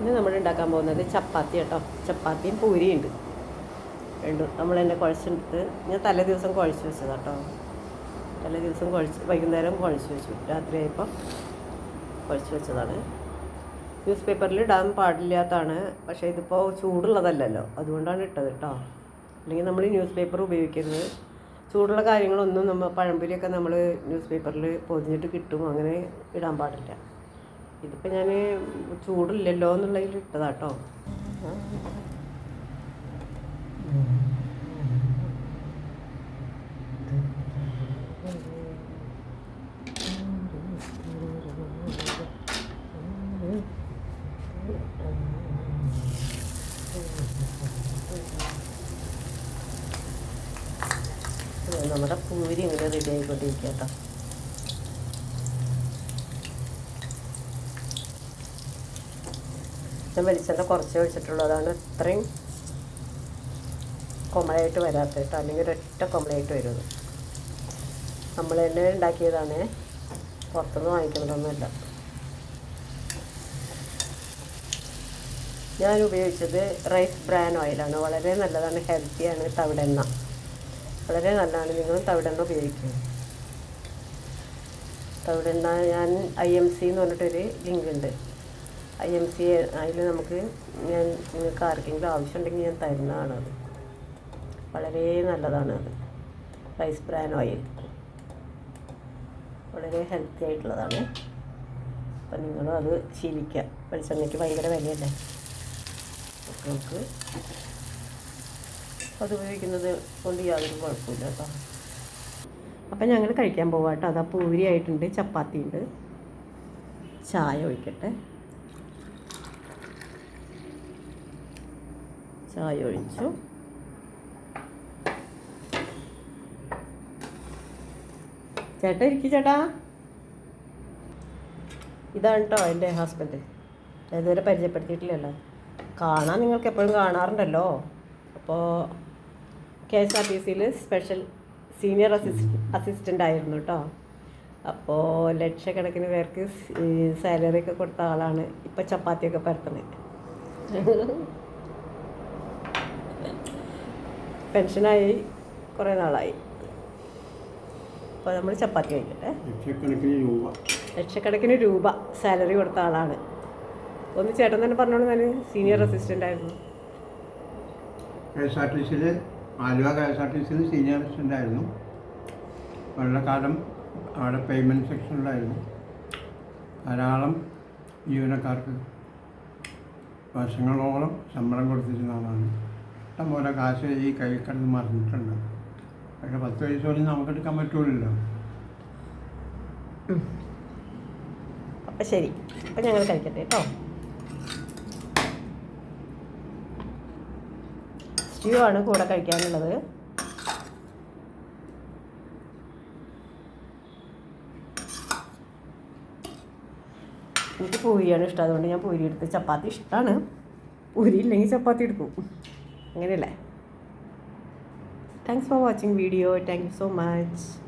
ഇന്ന് നമ്മൾ ഉണ്ടാക്കാൻ പോകുന്നത് ചപ്പാത്തി കേട്ടോ. ചപ്പാത്തിയും പൂരിയും ഉണ്ട് രണ്ടും. നമ്മൾ തന്നെ കുഴച്ചെടുത്ത് ഞാൻ തലേ ദിവസം കുഴച്ച് വെച്ചത് കേട്ടോ. തലേ ദിവസം കുഴച്ച് വൈകുന്നേരം കുഴച്ച് വെച്ചു. രാത്രി ആയപ്പോൾ കുഴച്ച് വെച്ചതാണ്. ന്യൂസ് പേപ്പറിൽ ഇടാൻ പാടില്ലാത്തതാണ്. പക്ഷേ ഇതിപ്പോൾ ചൂടുള്ളതല്ലല്ലോ. അതുകൊണ്ടാണ് ഇട്ടത് കേട്ടോ. അല്ലെങ്കിൽ നമ്മൾ ന്യൂസ് പേപ്പർ ഉപയോഗിക്കരുത്. ചൂടുള്ള കാര്യങ്ങളൊന്നും നമ്മൾ പഴംപൊരിയൊക്കെ നമ്മൾ ന്യൂസ് പേപ്പറിൽ പൊതിഞ്ഞിട്ട് കിട്ടും. അങ്ങനെ ഇടാൻ പാടില്ല. ഇതിപ്പോൾ ഞാൻ ചൂടില്ലല്ലോ എന്നുള്ളതിൽ ഇട്ടതാട്ടോ. നമ്മുടെ പൂരി ഇങ്ങനെ റെഡി ആയിക്കൊണ്ടിരിക്കാം കേട്ടോ ഞാൻ വെളിച്ചെണ്ണ കുറച്ച് ഒഴിച്ചിട്ടുള്ളൂ അതാണ് ഇത്രയും കൊമളയായിട്ട് വരാത്തത് കേട്ടോ. അല്ലെങ്കിൽ ഒരൊറ്റ കൊമളയായിട്ട് വരുന്നത് നമ്മൾ തന്നെ ഉണ്ടാക്കിയതാണ്. പുറത്തുനിന്ന് വാങ്ങിക്കുന്നതൊന്നുമില്ല. ഞാൻ ഉപയോഗിച്ചത് റൈസ് ബ്രാൻ ഓയിലാണ് വളരെ നല്ലതാണ്. ഹെൽത്തിയാണ് തവിടെണ്ണ. വളരെ നല്ലതാണ്. നിങ്ങളും തവിടെണ്ണ ഉപയോഗിക്കുന്നത് തവിടെണ്ണ ഞാൻ ഐ എം സി എന്ന് പറഞ്ഞിട്ടൊരു ലിങ്ക് ഉണ്ട്. ഐ എം സി അതിൽ നമുക്ക് ഞാൻ നിങ്ങൾക്ക് ആർക്കെങ്കിലും ആവശ്യമുണ്ടെങ്കിൽ ഞാൻ തരുന്നതാണ് അത്. വളരെ നല്ലതാണ് അത്. Rice bran oil. വളരെ ഹെൽത്തി ആയിട്ടുള്ളതാണ്. അപ്പം നിങ്ങളും അത് ശീലിക്കുക. വെളിച്ചെണ്ണയ്ക്ക് ഭയങ്കര വിലയല്ലേ? നമുക്ക് അത് ഉപയോഗിക്കുന്നത് കൊണ്ട് യാതൊരു കുഴപ്പമില്ല കേട്ടോ. അപ്പം ഞങ്ങൾ കഴിക്കാൻ പോവാം കേട്ടോ. അതാ പൂരി ആയിട്ടുണ്ട് ചപ്പാത്തി ഉണ്ട് ചായ ഒഴിക്കട്ടെ. ചായ ഒഴിച്ചു ചേട്ടാ ഇരിക്കും ചേട്ടാ ഇതാണ് കേട്ടോ എന്റെ ഹസ്ബൻഡ് ഇതുവരെ പരിചയപ്പെടുത്തിയിട്ടില്ലല്ലോ. കാണാൻ നിങ്ങൾക്ക് എപ്പോഴും കാണാറുണ്ടല്ലോ. അപ്പോൾ കെ എസ് ആർ ടി സിയിൽ സ്പെഷ്യൽ സീനിയർ അസിസ്റ്റ് അസിസ്റ്റന്റ് ആയിരുന്നു കേട്ടോ അപ്പോൾ ലക്ഷക്കണക്കിന് പേർക്ക് സാലറി ഒക്കെ കൊടുത്ത ആളാണ് ഇപ്പോൾ ചപ്പാത്തിയൊക്കെ പരത്തണേ പെൻഷനായി കുറേ നാളായി. അപ്പോൾ നമ്മൾ ചപ്പാത്തി കഴിക്കട്ടെ. ലക്ഷക്കണക്കിന് രൂപ. ലക്ഷക്കണക്കിന് രൂപ സാലറി കൊടുത്ത ആളാണ്. ഒന്ന് ചേട്ടൻ തന്നെ പറഞ്ഞോളൂ ഞാൻ സീനിയർ അസിസ്റ്റന്റ് ആയിരുന്നു. കെ എസ് ആർ ടി സിയിൽ Aluva K S R T സിയിൽ സീനിയർ അസിസ്റ്റന്റ് ആയിരുന്നു. വളരെ കാലം അവിടെ പേയ്മെന്റ് സെക്ഷനിലായിരുന്നു. ധാരാളം ജീവനക്കാർക്ക് വർഷങ്ങളോളം ശമ്പളം കൊടുത്തിരുന്ന ആളാണ്. ഇഷ്ടംപോലെ കാശ് ഈ കയ്യിൽ കണ്ട് മറിഞ്ഞിട്ടുണ്ട്. പക്ഷെ പത്ത് വയസ്സ് പോലും നമുക്കെടുക്കാൻ പറ്റൂലല്ലോ. അപ്പം ശരി. അപ്പം ഞങ്ങൾ കഴിക്കട്ടെ കേട്ടോ സ്റ്റ്യൂ ആണ് കൂടെ കഴിക്കാനുള്ളത്. എനിക്ക് പൂരിയാണ് ഇഷ്ടം. അതുകൊണ്ട് ഞാൻ പൂരി എടുത്ത് ചപ്പാത്തി ഇഷ്ടമാണ് പൂരി ഇല്ലെങ്കിൽ ചപ്പാത്തി എടുക്കും. അങ്ങനെയല്ലേ? Thanks for watching video thank you so much